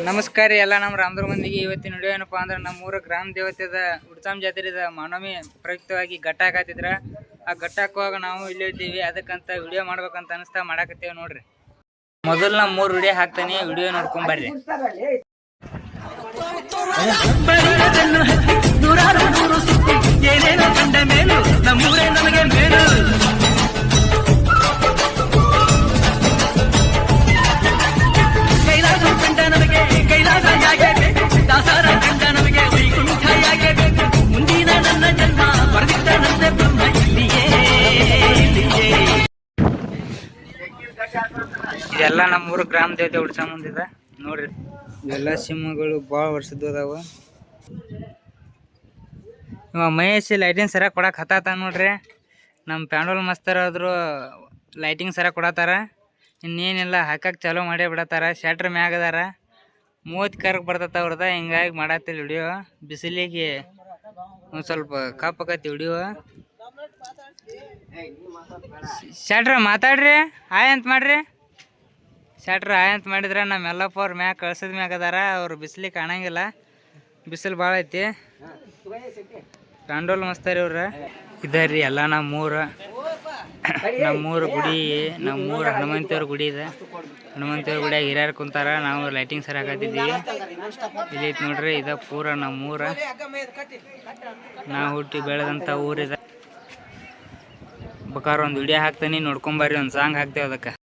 ನಮಸ್ಕಾರ ರೀ, ಎಲ್ಲ ನಮ್ಮ ರಾಮದುರ್ಗ ಮಂದಿಗೆ. ಇವತ್ತಿನ ವಿಡಿಯೋ ಏನಪ್ಪಾ ಅಂದ್ರೆ ನಮ್ಮೂರ ಗ್ರಾಮ ದೇವತೆದ ಉಡ್ಸಾಮ್ ಜಾತ್ರೆದ ಮಾನವಮಿ ಪ್ರಯುಕ್ತವಾಗಿ ಘಟ್ಟ ಹಾಕತ್ತಿದ್ರ. ಆ ಘಟ್ಟ ಹಾಕುವಾಗ ನಾವು ಇಲ್ಲೇ ಇದ್ದೀವಿ. ಅದಕ್ಕಂತ ವಿಡಿಯೋ ಮಾಡ್ಬೇಕಂತ ಅನಿಸ್ತಾ ಮಾಡಾಕತ್ತೇವೆ ನೋಡ್ರಿ. ಮೊದಲು ನಮ್ಮ ಮೂರು ವಿಡಿಯೋ ಹಾಕ್ತಾನೆ. ವಿಡಿಯೋ ನೋಡ್ಕೊಂಡ್ ಇದೆಲ್ಲ ನಮ್ಮ ಊರ ಗ್ರಾಮ ದೇವತೆ ಉಡ್ಸಾಮ್ ಮುಂದಿದ ನೋಡ್ರಿ. ಇವೆಲ್ಲ ಸಿಂಹಗಳು ಬಹಳ ವರ್ಷದ್ದು ಅದಾವ ಇವ ಮಹೇಶ್ ಲೈಟಿಂಗ್ ಸರ ಕೊಡಕ್ಕೆ ಹತ್ತಾತ ನೋಡ್ರಿ. ನಮ್ಮ ಪ್ಯಾಂಡೋಲ್ ಮಸ್ತರ್ ಆದ್ರು ಲೈಟಿಂಗ್ ಸರ ಕೊಡತಾರ ಇನ್ನೇನಿಲ್ಲ, ಹಾಕಕ್ ಚಾಲೂ ಮಾಡೇ ಬಿಡತ್ತಾರ. ಶಟ್ರ್ ಮ್ಯಾಗ ಅದಾರ. ಮೂವತ್ತು ಕರ್ಕ್ ಬರ್ತೈತೆ ಅವ್ರದ. ಹಿಂಗಾಗಿ ಮಾಡತ್ತಿಲ್ಲ ವಿಡಿಯೋ ಬಿಸಿಲಿಗೆ ಒಂದು ಸ್ವಲ್ಪ ಕಪ್ಪಕತ್ತಿ ವಿಡಿಯೋ ಶಟ್ರ, ಮಾತಾಡ್ರಿ. ಹಾಯ್ ಅಂತ ಮಾಡ್ರಿ. ಶಟ್ರ, ಹಾಯ್ ಅಂತ ಮಾಡಿದ್ರೆ ಎಲ್ಲ ಅವ್ರ ಮ್ಯಾಗ ಕಳ್ಸಿದ ಮ್ಯಾಗ ಅದಾರ. ಅವ್ರು ಬಿಸಿಲಿಗೆ ಕಾಣಂಗಿಲ್ಲ. ಬಿಸಿಲು ಭಾಳ ಐತಿ. ಕಾಂಡೋಲ್ ಮಸ್ತಾರಿ ಅವ್ರ ಇದಾರ್ರಿ ಎಲ್ಲ ನಮ್ಮೂರ. ನಮ್ಮೂರ ಗುಡಿ, ನಮ್ಮೂರ ಹನುಮಂತಿಯವ್ರ ಗುಡಿ ಇದೆ. ಹನುಮಂತಿಯವ್ರ ಗುಡಿಯಾಗ ಹಿರಿಯರು ಕುಂತಾರ. ನಾವು ಲೈಟಿಂಗ್ ಸರಿ ಹಾಕತ್ತಿದ್ದೀವಿ ಇಲ್ಲಿ ನೋಡ್ರಿ, ಇದ ಪೂರ ನಮ್ಮೂರ. ನಾವು ಹುಟ್ಟಿ ಬೆಳೆದಂಥ ಊರಿದೆ. ಬೇಕಾದ್ರೆ ಒಂದು ವಿಡಿಯೋ ಹಾಕ್ತೀನಿ ನೋಡ್ಕೊಂಬರ್ರಿ ಒಂದು ಸಾಂಗ್ ಹಾಕ್ತೇವೆ ಅದಕ್ಕೆ.